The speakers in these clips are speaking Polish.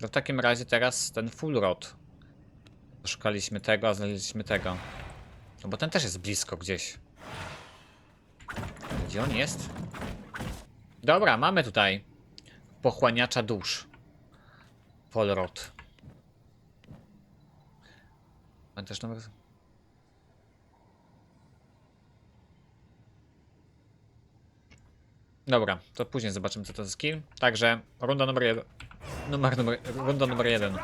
No w takim razie teraz ten full rod. Szukaliśmy tego, a znaleźliśmy tego. No bo ten też jest blisko gdzieś. Gdzie on jest? Dobra, mamy tutaj pochłaniacza dusz. Full rod. Mam też numer... Dobra, to później zobaczymy co to za skill. Także runda numer jeden. Numer, numer, runda numer jeden.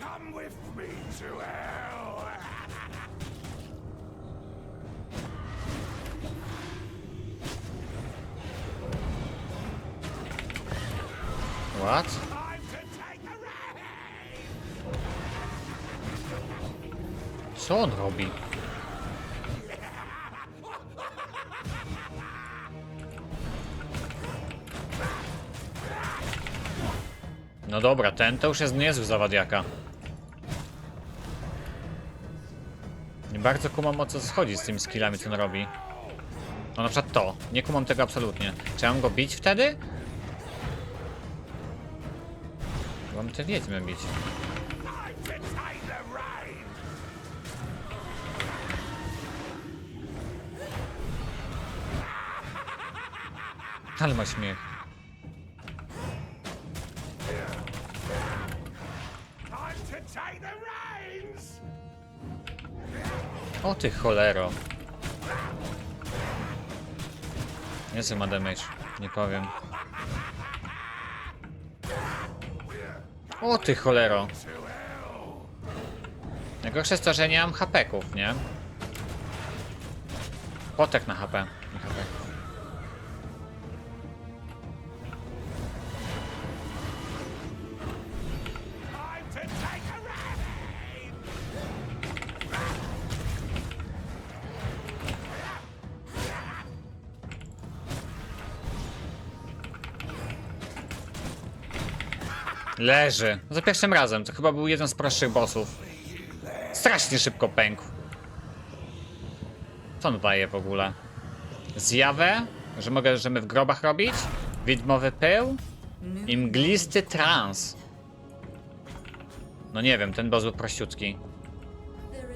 Come with me to hell! What? Co on robi? No dobra, ten to już jest niezły zawadiaka. Nie bardzo kumam o co schodzi z tymi skillami, co on robi. No na przykład to. Nie kumam tego absolutnie. Czy mam go bić wtedy? Mam te wiedźmy reins! Ale ma śmiech. O ty cholero. Niezły ma damage, nie powiem. O ty cholero. Najgorsze jest to, że nie mam nie? Potek na HP. Nie HP. Leży. Za pierwszym razem. To chyba był jeden z prostszych bossów. Strasznie szybko pękł. Co on daje w ogóle? Zjawę? Że mogę, że my w grobach robić? Widmowy pył? I mglisty trans. No nie wiem, ten boss był prościutki.